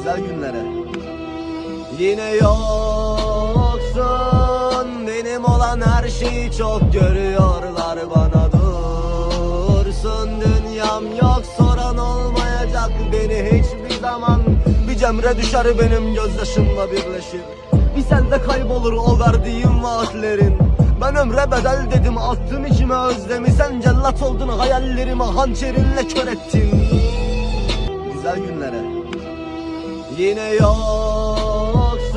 güzel günlere. Yine yoksun benim olan her şeyi çok görüyorlar bana. Dursun Dünyam yok soran olmayacak beni hiçbir zaman. Bir cemre düşer benim gözyaşımla birleşir. Bir sende kaybolur o verdiğim vaatlerin. Ben ömre bedel dedim attım içime özlemi. Sen cellat oldun hayallerimi hançerinle kör ettin. Güzel günlere Yine yoksun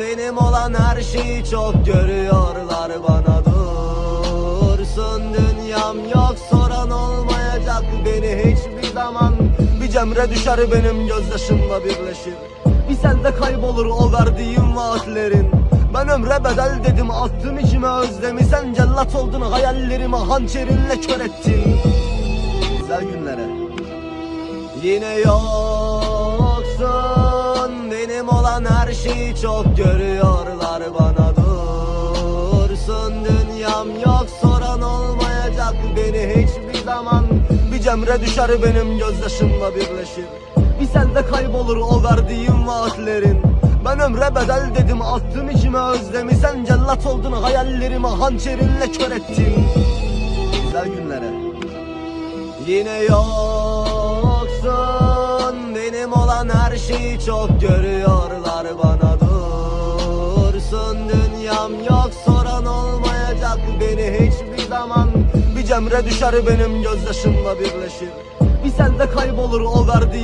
Benim olan her şeyi çok görüyorlar bana. Dursun Dünyam yok soran olmayacak beni hiçbir zaman. Bir cemre düşer benim gözyaşımla birleşir. Bir sende kaybolur o verdiğim vaatlerin. Ben ömre bedel dedim attım içime özlemi. Sen cellat oldun hayallerimi hançerinle kör ettin. Güzel günlere. Yine yoksun Olan her şeyi çok görüyorlar bana. Dursun Dünyam yok soran olmayacak beni hiçbir zaman. Bir cemre düşer benim gözyaşımla birleşir. Bir sende kaybolur o verdiğim vaatlerin. Ben ömre bedel dedim attım içime özlemi. Sen cellat oldun hayallerimi hançerinle kör ettin. Güzel günlere. Yine yoksun Benim olan her şeyi çok görüyorlar bana dursun Dünyam yok. Soran olmayacak beni hiçbir zaman. Bir cemre düşer benim gözyaşımla birleşir. Bir sende kaybolur o verdiğim